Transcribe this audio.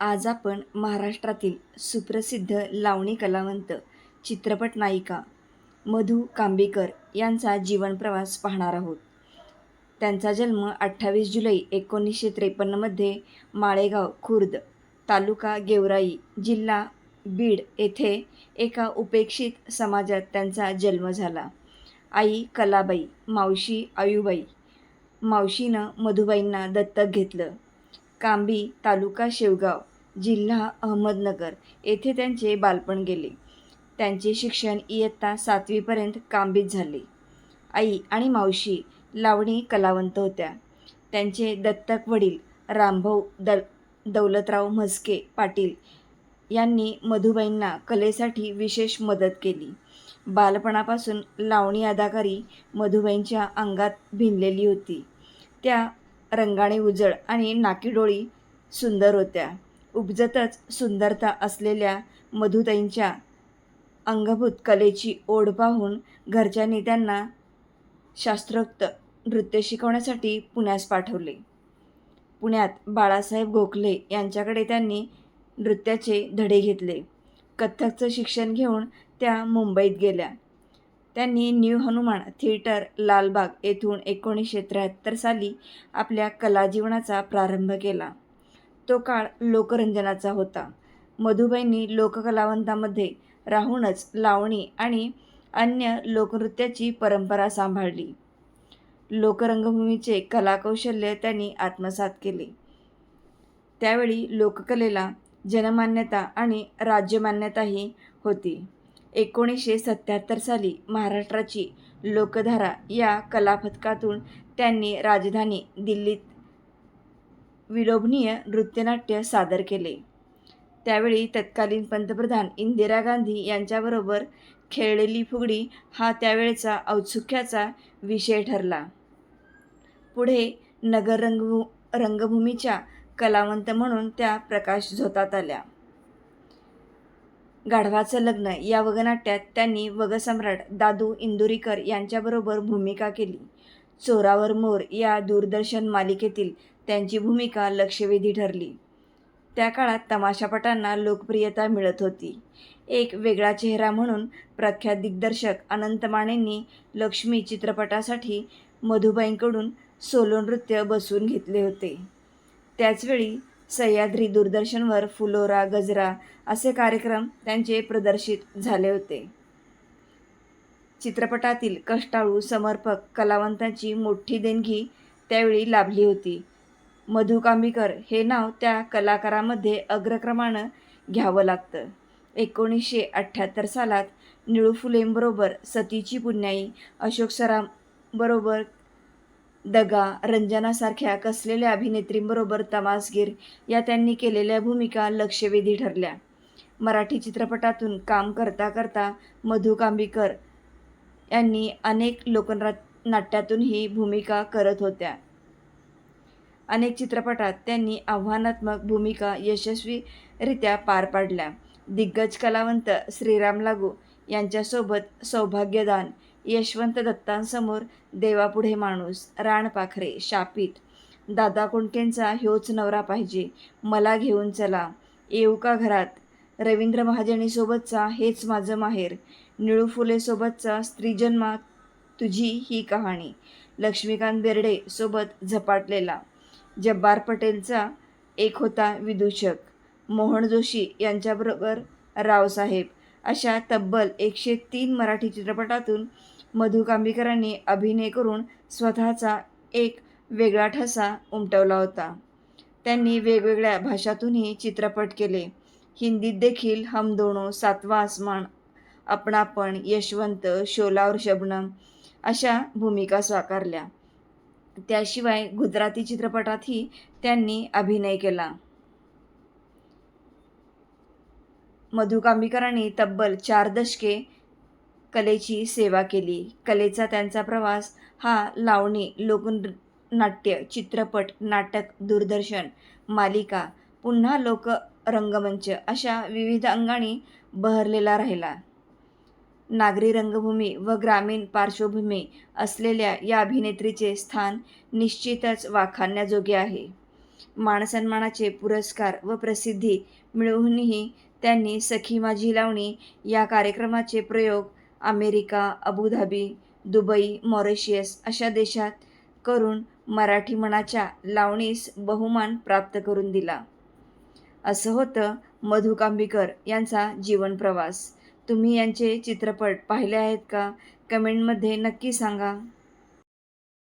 आज आपण महाराष्ट्रातील सुप्रसिद्ध लावणी कलावंत चित्रपट नायिका मधू कांबीकर यांचा जीवनप्रवास पाहणार आहोत. त्यांचा जन्म अठ्ठावीस जुलै एकोणीसशे त्रेपन्नमध्ये माळेगाव खुर्द तालुका गेवराई जिल्हा बीड येथे एका उपेक्षित समाजात त्यांचा जन्म झाला. आई कलाबाई मावशी आयुबाई मावशीनं मधुबाईंना दत्तक घेतलं. कांबी तालुका शेवगाव जिल्हा अहमदनगर येथे त्यांचे बालपण गेले. त्यांचे शिक्षण इयत्ता सातवीपर्यंत कांबीत झाले. आई आणि मावशी लावणी कलावंत होत्या. त्यांचे दत्तक वडील रामभाऊ द दौलतराव म्हस्के पाटील यांनी मधुबाईंना कलेसाठी विशेष मदत केली. बालपणापासून लावणी अदाकारी मधुबाईंच्या अंगात भिनलेली होती. त्या रंगाने उजळ आणि नाकीडोळी सुंदर होत्या. उपजतच सुंदरता असलेल्या मधुताईंच्या अंगभूत कलेची ओढ पाहून घरच्यांनी त्यांना शास्त्रोक्त नृत्य शिकवण्यासाठी पुण्यास पाठवले. पुण्यात बाळासाहेब गोखले यांच्याकडे त्यांनी नृत्याचे धडे घेतले. कथ्थकचं शिक्षण घेऊन त्या मुंबईत गेल्या. त्यांनी न्यू हनुमान थिएटर लालबाग येथून एकोणीसशे त्र्याहत्तर साली आपल्या कलाजीवनाचा प्रारंभ केला. तो काळ लोकरंजनाचा होता. मधुबाईंनी लोककलावंतामध्ये राहूनच लावणी आणि अन्य लोकनृत्याची परंपरा सांभाळली. लोकरंगभूमीचे कलाकौशल्य त्यांनी आत्मसात केले. त्यावेळी लोककलेला जनमान्यता आणि राज्यमान्यताही होती. एकोणीसशे सत्याहत्तर साली महाराष्ट्राची लोकधारा या कलापथकातून त्यांनी राजधानी दिल्लीत विलोभनीय नृत्यनाट्य सादर केले. त्यावेळी तत्कालीन पंतप्रधान इंदिरा गांधी यांच्याबरोबर खेळलेली फुगडी हा त्यावेळचा औत्सुक्याचा विषय ठरला. पुढे नगर रंगभू रंगभूमीच्या कलावंत म्हणून त्या प्रकाश झोतात आल्या. गाढवाचं लग्न या वगनाट्यात त्यांनी वगसम्राट दादू इंदुरीकर यांच्याबरोबर भूमिका केली. चोरावर मोर या दूरदर्शन मालिकेतील त्यांची भूमिका लक्षवेधी ठरली. त्या काळात तमाशापटांना लोकप्रियता मिळत होती. एक वेगळा चेहरा म्हणून प्रख्यात दिग्दर्शक अनंत मानेंनी लक्ष्मी चित्रपटासाठी मधुबाईंकडून सोलो नृत्य बसवून घेतले होते. त्याचवेळी सह्याद्री दूरदर्शनवर फुलोरा गजरा असे कार्यक्रम त्यांचे प्रदर्शित झाले होते. चित्रपटातील कष्टाळू समर्पक कलावंतांची मोठी देणगी त्यावेळी लाभली होती. मधु कांबीकर हे नाव त्या कलाकारामध्ये अग्रक्रमानं घ्यावं लागतं. एकोणीसशे अठ्ठ्याहत्तर सालात निळू फुलेंबरोबर सतीची पुण्याई अशोक सरामबरोबर दगा रंजनासारख्या कसलेल्या अभिनेत्रींबरोबर तमासगीर या त्यांनी केलेल्या भूमिका लक्षवेधी ठरल्या. मराठी चित्रपटातून काम करता करता मधु कांबीकर यांनी अनेक लोकनरा नाट्यातूनही भूमिका करत होत्या. अनेक चित्रपटात त्यांनी आव्हानात्मक भूमिका यशस्वीरित्या पार पाडल्या. दिग्गज कलावंत श्रीराम लागू यांच्यासोबत सौभाग्यदान यशवंत दत्तांसमोर देवापुढे माणूस रानपाखरे शापित दादा कोंडकेंचा ह्योच नवरा पाहिजे मला घेऊन चला. येऊ का घरात? रवींद्र महाजनीसोबतचा हेच माझं माहेर. निळू फुलेसोबतचा स्त्रीजन्मा तुझी ही कहाणी. लक्ष्मीकांत बेर्डे सोबत झपाटलेला. जब्बार पटेलचा एक होता विदूषक. मोहन जोशी यांच्याबरोबर रावसाहेब. अशा तब्बल एकशे तीन मराठी चित्रपटातून मधुकांबीकरांनी अभिनय करून स्वतःचा एक वेगळा ठसा उमटवला होता. त्यांनी वेगवेगळ्या भाषातूनही चित्रपट केले. हिंदीत देखील हम दोनो सातवा आसमान आपणापण यशवंत शोलावर शबनम अशा भूमिका साकारल्या त्याशिवाय गुजराती चित्रपटातही त्यांनी अभिनय केला. मधुकांबीकरांनी तब्बल चार दशके कलेची सेवा केली. कलेचा त्यांचा प्रवास हा लावणी लोकनाट्य चित्रपट नाटक दूरदर्शन मालिका पुन्हा लोक रंगमंच अशा विविध अंगाने बहरलेला राहिला. नागरी रंगभूमी व ग्रामीण पार्श्वभूमी असलेल्या या अभिनेत्रीचे स्थान निश्चितच वाखाणण्याजोगे आहे. मानसन्मानाचे पुरस्कार व प्रसिद्धी मिळवूनही त्यांनी सखी माझी लावणी या कार्यक्रमाचे प्रयोग अमेरिका अबुधाबी दुबई मॉरिशियस अशा देशात करून मराठी मनाच्या लावणीस बहुमान प्राप्त करून दिला. असं होतं मधु कांबीकर यांचा जीवनप्रवास तुम्ही यांचे चित्रपट पाहिले आहेत का? कमेंटमध्ये नक्की सांगा.